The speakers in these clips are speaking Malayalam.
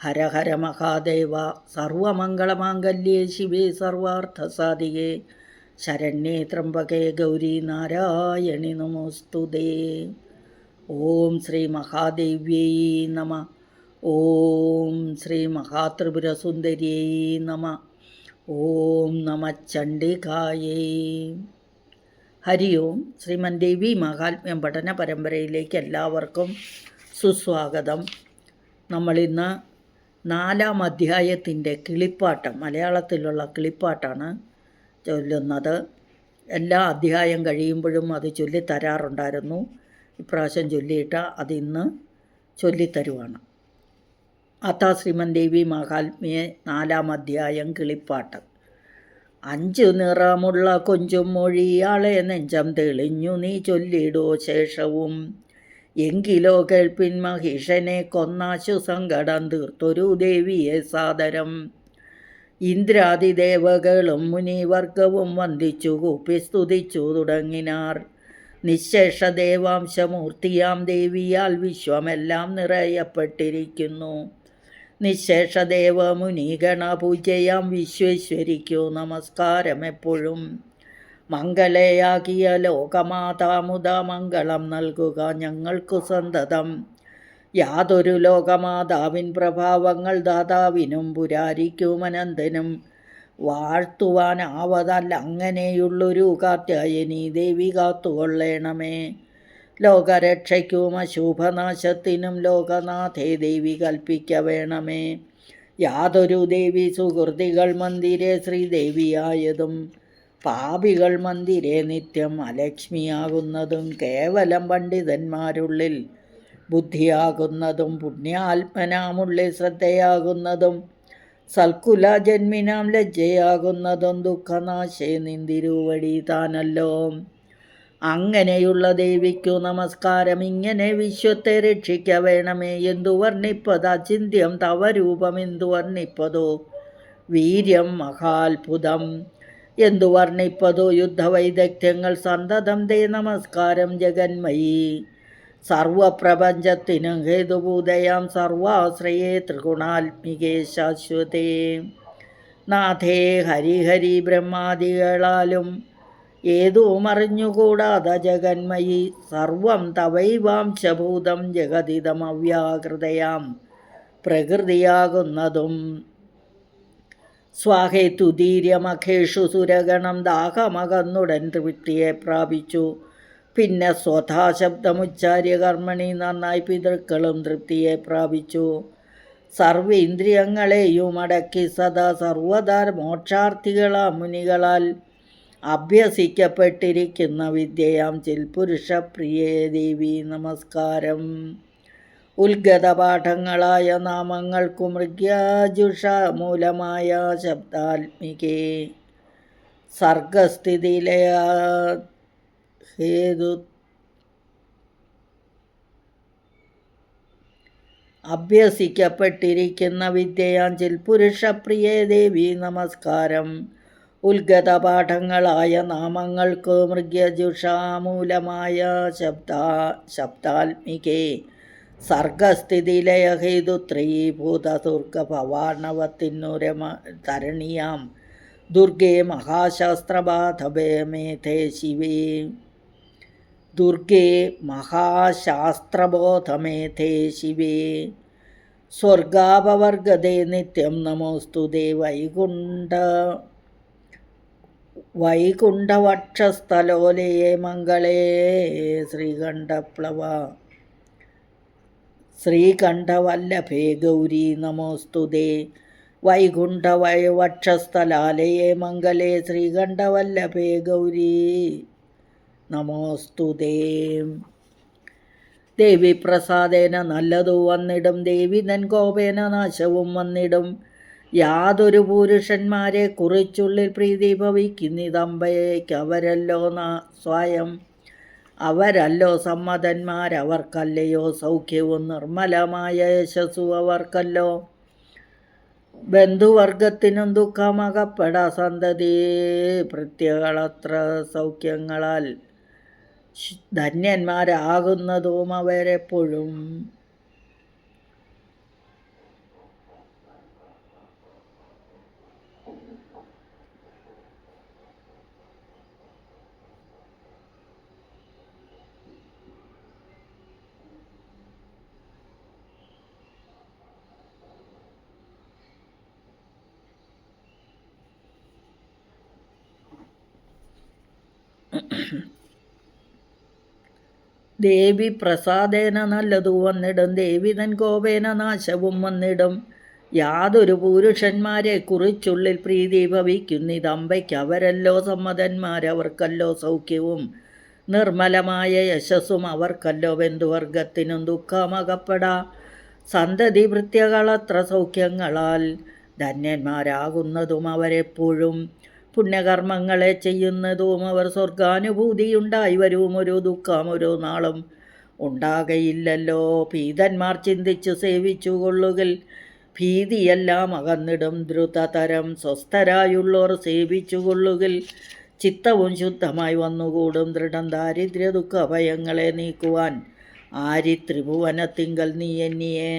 ഹര ഹര മഹാദേവ സർവമംഗളമാംഗല്യേ ശിവേ സർവാർത്ഥസാധികേ. ശരണ്യേ ത്രംബകേ ഗൗരി നാരായണി നമോസ്തുതേ. ഓം ശ്രീ മഹാദേവ്യൈ നമ. ഓം ശ്രീ മഹാത്രിപുരസുന്ദര്യൈ നമ. ഓം നമ ചണ്ഡികായൈ. ഹരി ഓം ശ്രീമൻ ദേവി മഹാത്മ്യം പഠന പരമ്പരയിലേക്ക് എല്ലാവർക്കും സുസ്വാഗതം. നമ്മളിന്ന് നാലാം അധ്യായത്തിന്റെ കിളിപ്പാട്ടം മലയാളത്തിലുള്ള കിളിപ്പാട്ടാണ് ചൊല്ലുന്നത്. എല്ലാ അധ്യായം കഴിയുമ്പോഴും അത് ചൊല്ലിത്തരാറുണ്ടായിരുന്നു. ഇപ്രാവശ്യം ചൊല്ലിയിട്ട് അതിന്ന് ചൊല്ലിത്തരുവാണ്. അത്താ ശ്രീമൻ ദേവി മഹാത്മ്യെ നാലാം അധ്യായം കിളിപ്പാട്ട്. അഞ്ചു നിറമുള്ള കൊഞ്ചും മൊഴിയാളെ നെഞ്ചം തെളിഞ്ഞു നീ ചൊല്ലിടോ ശേഷവും. എങ്കിലോ കേൾപ്പിൻ മഹിഷനെ കൊന്നാശു സങ്കടം തീർത്തൊരു ദേവിയെ സാദരം. ഇന്ദ്രാതിദേവകളും മുനിവർഗവും വന്ദിച്ചു കൂപ്പി സ്തുതിച്ചു തുടങ്ങിനാർ. നിശേഷ ദേവാംശമൂർത്തിയാം ദേവിയാൽ വിശ്വമെല്ലാം നിറയപ്പെട്ടിരിക്കുന്നു. നിശേഷ ദേവമുനി ഗണപൂജയാം വിശ്വേശ്വരിക്കൂ നമസ്കാരം എപ്പോഴും മംഗലയാകിയ ലോകമാതാമുദ മംഗളം നൽകുക ഞങ്ങൾക്കു സന്തതം. യാതൊരു ലോകമാതാവിൻ പ്രഭാവങ്ങൾ ദാതാവിനും പുരാരിക്കുമനന്തനും. വാഴ്ത്തുവാനാവതല്ല അങ്ങനെയുള്ളൊരു കാത്യായനി ദേവി കാത്തുകൊള്ളേണമേ. ലോകരക്ഷയ്ക്കും അശുഭനാശത്തിനും ലോകനാഥേ ദേവി കൽപ്പിക്ക വേണമേ യാതൊരു ദേവി സുഹൃതികൾ മന്ദിരെ ശ്രീദേവിയായതും പാപികൾ മന്ദിരെ നിത്യം അലക്ഷ്മിയാകുന്നതും കേവലം പണ്ഡിതന്മാരുള്ളിൽ ബുദ്ധിയാകുന്നതും പുണ്യാത്മനാമുള്ളിൽ ശ്രദ്ധയാകുന്നതും സൽക്കുല ജന്മിനാം ലജ്ജയാകുന്നതും ദുഃഖനാശേ നിന്തിരുവടി താനല്ലോ. അങ്ങനെയുള്ള ദേവിക്കു നമസ്കാരം ഇങ്ങനെ വിശ്വത്തെ രക്ഷിക്ക വേണമേ എന്തു വർണിപ്പതാ? ചിന്ത്യം തവ രൂപം എന്തു വർണിപ്പതോ? വീര്യം മഹാത്ഭുതം. എന്തു വർണിപ്പതു യുദ്ധവൈദഗ്ധ്യങ്ങൾ സന്തതം ദേ നമസ്കാരം ജഗന്മയി. സർവപ്രപഞ്ചത്തിനും ഹേതുഭൂതയാം സർവാശ്രയേ ത്രിഗുണാത്മികേ ശാശ്വതേ. നാഥേ ഹരിഹരി ബ്രഹ്മാദികളാലും ഏതും അറിഞ്ഞുകൂടാത ജഗന്മയി. സർവം തവൈവാംശഭൂതം ജഗതിതമവ്യാകൃതയാം പ്രകൃതിയാകുന്നതും സ്വാഹേതുദീര്യമഖേഷു സുരഗണം ദാഹമകന്നുടൻ തൃപ്തിയെ പ്രാപിച്ചു. പിന്നെ സ്വഥാശബ്ദമുച്ചാര്യ കർമ്മണി നന്നായി പിതൃക്കളും തൃപ്തിയെ പ്രാപിച്ചു. സർവേന്ദ്രിയങ്ങളെയും അടക്കി സദാ സർവദാ മോക്ഷാർത്ഥികളാ മുനികളാൽ അഭ്യസിക്കപ്പെട്ടിരിക്കുന്ന വിദ്യയാം ചിൽപുരുഷപ്രിയേ ദേവി നമസ്കാരം. ഉത്ഗതപാഠങ്ങളായ നാമങ്ങൾക്കു മൃഗ്യാജുഷ മൂലമായ ശബ്ദാത്മികേ. സർഗസ്ഥിതിയിലെ ഹേതു അഭ്യസിക്കപ്പെട്ടിരിക്കുന്ന വിദ്യയാഞ്ചിൽ പുരുഷപ്രിയേ ദേവി നമസ്കാരം. ഉത്ഗതപാഠങ്ങളായ നാമങ്ങൾക്ക് മൃഗ്യജുഷാമൂലമായ ശബ്ദ ശബ്ദാത്മികേ. സർഗസ്ഥിതിലയഹേതുത്രീഭൂതദുർഗഭവാണവത്തിനുരമ തരണിയാം. ദുർഗേ മഹാശാസ്ത്രബാധവേ മേധേ ശിവേ. ദുർഗേ മഹാശാസ്ത്രബോധമേധേ ശിവേ. സ്വർഗാപവർഗതേ നിത്യം നമോസ്തുതേ വൈകുണ്ഠ. വൈകുണ്ഠവക്ഷസ്ഥലോലയേ മംഗളേ ശ്രീകണ്ഠപ്ലവ. ശ്രീകണ്ഠവല്ലഭേ ഗൗരി നമോസ്തുതേ. വൈകുണ്ഠവയവക്ഷസ്ഥലാലയേ മംഗലേ ശ്രീകണ്ഠവല്ലഭേ ഗൗരി നമോസ്തുതേ. ദേവി പ്രസാദേന നല്ലതു വന്നിടും ദേവി നൻകോപേന നാശവും വന്നിടും. യാതൊരു പുരുഷന്മാരെ കുറിച്ചുള്ളിൽ പ്രീതി ഭവിക്കുന്നിതമ്പയേക്ക് അവരല്ലോ സ്വയം. അവരല്ലോ സമ്മതന്മാരവർക്കല്ലയോ സൗഖ്യവും നിർമ്മലമായ യശസ്സു അവർക്കല്ലോ. ബന്ധുവർഗത്തിനും ദുഃഖമകപ്പെടാ സന്തതി പ്രത്യകളത്ര സൗഖ്യങ്ങളാൽ ധന്യന്മാരാകുന്നതും അവരെപ്പോഴും ദേവി പ്രസാദേന നല്ലതു വന്നിടും. ദേവി തൻ കോപേന നാശവും വന്നിടും. യാതൊരു പുരുഷന്മാരെ കുറിച്ചുള്ളിൽ പ്രീതി ഭവിക്കുന്നിതമ്പയ്ക്ക് അവരല്ലോ സമ്മതന്മാരവർക്കല്ലോ സൗഖ്യവും. നിർമ്മലമായ യശസ്സും അവർക്കല്ലോ ബന്ധുവർഗത്തിനും ദുഃഖമകപ്പെടാ സന്തതി വൃത്യകളത്ര സൗഖ്യങ്ങളാൽ ധന്യന്മാരാകുന്നതും അവരെപ്പോഴും. പുണ്യകർമ്മങ്ങളെ ചെയ്യുന്നതും അവർ സ്വർഗാനുഭൂതിയുണ്ടായി വരും ഒരു ദുഃഖം ഒരു നാളും ഉണ്ടാകയില്ലല്ലോ. പീതന്മാർ ചിന്തിച്ചു സേവിച്ചു കൊള്ളുകിൽ ഭീതിയെല്ലാം അകന്നിടും. ദ്രുതതരം സ്വസ്ഥരായുള്ളവർ സേവിച്ചു കൊള്ളുകിൽ ചിത്തവും ശുദ്ധമായി വന്നുകൂടും. ദൃഢം ദാരിദ്ര്യ ദുഃഖ ഭയങ്ങളെ നീക്കുവാൻ ആരി ത്രിഭുവനത്തിങ്കൽ നീ എന്നിയെ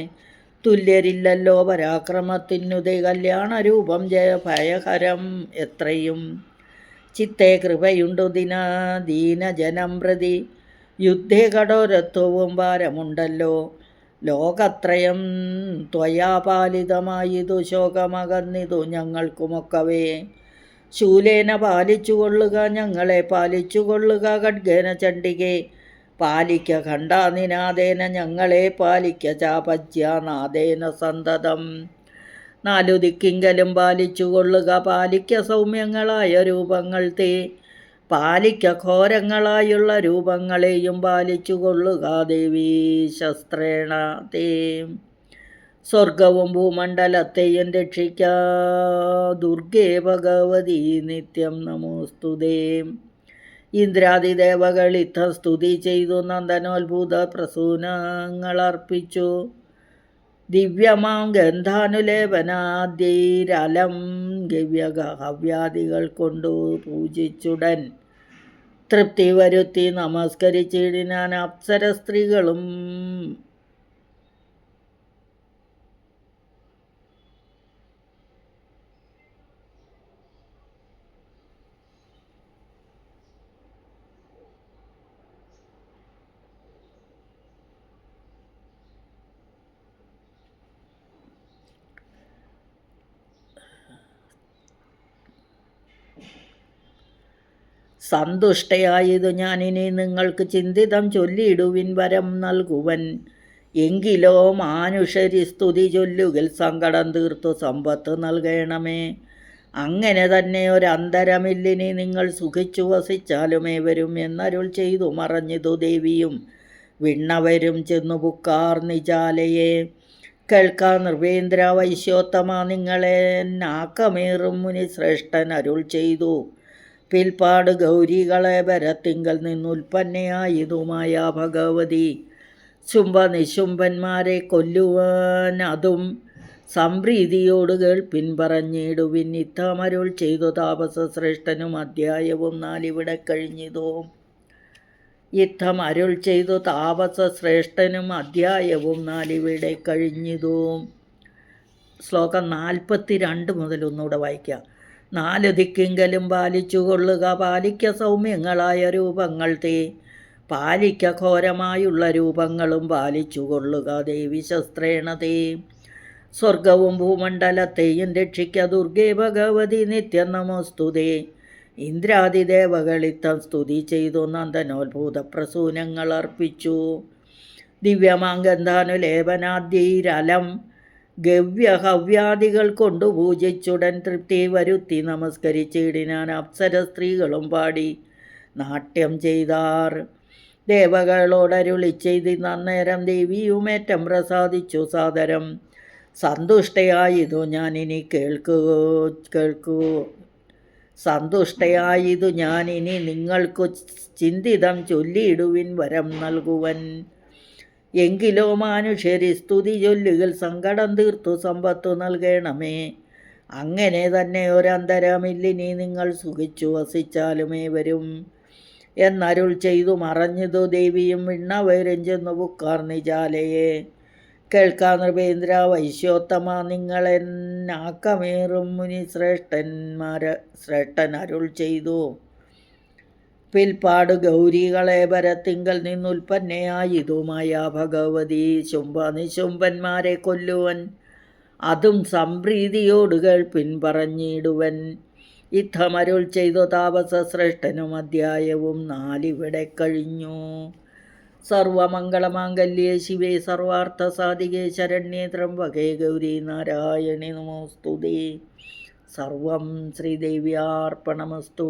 തുല്യരില്ലല്ലോ പരാക്രമത്തിനുതേ കല്യാണരൂപം ജയ ഭയഹരം എത്രയും. ചിത്തേ കൃപയുണ്ടു ദിന ദീനജനം പ്രതി. യുദ്ധേ കടോരത്വവും ഭാരമുണ്ടല്ലോ. ലോകത്രയം ത്വയാപാലിതമായിതു ശോകമകന്നിതു ഞങ്ങൾക്കുമൊക്കവേ. ശൂലേന പാലിച്ചുകൊള്ളുക ഞങ്ങളെ പാലിച്ചുകൊള്ളുക ഖഡ്ഗേന ചണ്ഡികേ. പാലിക്ക ഖണ്ഡാനിനാദേന ഞങ്ങളെ പാലിക്ക ചാപജ്യാനാദേന സന്തതം. നാലു ദിക്കിങ്കലും പാലിച്ചു കൊള്ളുക പാലിക്ക സൗമ്യങ്ങളായ രൂപങ്ങൾ തേ. പാലിക്ക ഘോരങ്ങളായുള്ള രൂപങ്ങളെയും പാലിച്ചു കൊള്ളുക ദേവീ ശസ്ത്രേണ തേ. സ്വർഗവും ഭൂമണ്ഡലത്തെയും രക്ഷിക്ക ദുർഗേ ഭഗവതി നിത്യം നമോസ്തുതേ ഇന്ദ്രാദിദേവകൾ ഇത്തം സ്തുതി ചെയ്തു നന്ദനോത്ഭുത പ്രസൂനങ്ങളർപ്പിച്ചു ദിവ്യമാം ഗന്ധാനുലേപനാദ്യൈരലം ഗവ്യക ഹവ്യാദികൾ കൊണ്ടു പൂജിച്ചുടൻ തൃപ്തി വരുത്തി നമസ്കരിച്ചിടിനാൻ അപ്സര സ്ത്രീകളും സന്തുഷ്ടയായതു ഞാനിനി നിങ്ങൾക്ക് ചിന്തിതം ചൊല്ലിയിടുവിൻ വരം നൽകുവൻ. എങ്കിലോ മാനുഷരി സ്തുതി ചൊല്ലുകൽ സങ്കടം തീർത്തു സമ്പത്ത് നൽകണമേ. അങ്ങനെ തന്നെ ഒരന്തരമില്ലിനി നിങ്ങൾ സുഖിച്ചു വസിച്ചാലുമേ വരും എന്നരുൾ ചെയ്തു മറഞ്ഞിതു ദേവിയും വിണ്ണവരും ചെന്നു പുക്കാർ നിജാലയെ. കേൾക്കാൻ നൃപേന്ദ്ര വൈശ്യോത്തമ നിങ്ങളെ നാക്കമേറും മുനി ശ്രേഷ്ഠൻ അരുൾ ചെയ്തു. പിൽപ്പാട് ഗൗരികളെ വരത്തിങ്കൽ നിന്നുൽപ്പന്നയായതുമായ ഭഗവതി. ശുംഭ നിശുംഭന്മാരെ കൊല്ലുവാൻ അതും സംപ്രീതിയോട് കേൾപ്പിൻ പറഞ്ഞിടുവിൻ. ഇത്തമരുൾ ചെയ്തു താപസ ശ്രേഷ്ഠനും അധ്യായവും നാലിവിടെ കഴിഞ്ഞതും. യുദ്ധം അരുൾ ചെയ്തു താപസ ശ്രേഷ്ഠനും അധ്യായവും നാലിവിടെ കഴിഞ്ഞതും. ശ്ലോകം നാൽപ്പത്തി രണ്ട് മുതൽ ഒന്നുകൂടെ വായിക്കാം. നാല് ദിക്കിങ്കലും പാലിച്ചുകൊള്ളുക പാലിക്ക സൗമ്യങ്ങളായ രൂപങ്ങൾ തേ. പാലിക്ക ഘോരമായുള്ള രൂപങ്ങളും പാലിച്ചു കൊള്ളുക ദേവി ശസ്ത്രേണ തേ. സ്വർഗവും ഭൂമണ്ഡലത്തെയും രക്ഷിക്ക ദുർഗേ ഭഗവതി നിത്യം നമോസ്തുതേ ഇന്ദ്രാദിദേവകളിത്തം സ്തുതി ചെയ്തു നന്ദനോത്ഭൂത പ്രസൂനങ്ങൾ അർപ്പിച്ചു. ദിവ്യമാങ്കന്ധാനുലേപനാദ്യൈരലം ഗവ്യഹവ്യാദികൾ കൊണ്ടു പൂജിച്ചുടൻ തൃപ്തി വരുത്തി നമസ്കരിച്ചിടിനാൻ അപ്സര സ്ത്രീകളും പാടി നാട്യം ചെയ്താർ. ദേവകളോടരുളി ചെയ്തി നന്നേരം ദേവിയുമേറ്റം പ്രസാദിച്ചു സാദരം. സന്തുഷ്ടയായതു ഞാനിനി കേൾക്കൂ കേൾക്കൂ. സന്തുഷ്ടയായതു ഞാനിനി നിങ്ങൾക്കു ചിന്തിതം ചൊല്ലിയിടുവിൻ വരം നൽകുവൻ. എങ്കിലോ മാനുഷ്യരി സ്തുതി ചൊല്ലുകൾ സങ്കടം തീർത്തു സമ്പത്തു നൽകണമേ. അങ്ങനെ തന്നെ ഒരന്തരമില്ലിനി നിങ്ങൾ സുഖിച്ചു വസിച്ചാലുമേ വരും. എന്നരുൾ ചെയ്തു മറഞ്ഞതു ദേവിയും വിണ്ണവൈരം ചെന്നു പുക്കാർ നിജാലയെ. കേൾക്കാ നൃപേന്ദ്ര വൈശ്യോത്തമ നിങ്ങളെന്നാക്കമേറും മുനി ശ്രേഷ്ഠന്മാര ശ്രേഷ്ഠൻ അരുൾ ചെയ്തു. പിൽപ്പാട് ഗൗരികളെ വരത്തിങ്കൽ നിന്നുൽപ്പന്നയായതുമായ ഭഗവതി ശുംഭ നിശുംഭന്മാരെ കൊല്ലുവൻ. അതും സംപ്രീതിയോട് കേൾപ്പിൻ പറഞ്ഞിടുവൻ. യുദ്ധമരുൾ ചെയ്തു താപസ ശ്രേഷ്ഠനും അധ്യായവും നാലിവിടെ കഴിഞ്ഞു. സർവമംഗളമാംഗല്യേ ശിവേ സർവാർത്ഥ സാധികേ ശരണ്യേ ത്രംബകേ ഗൗരി നാരായണി നമോസ്തുതേ. സർവം ശ്രീദേവ്യാർപ്പണമസ്തു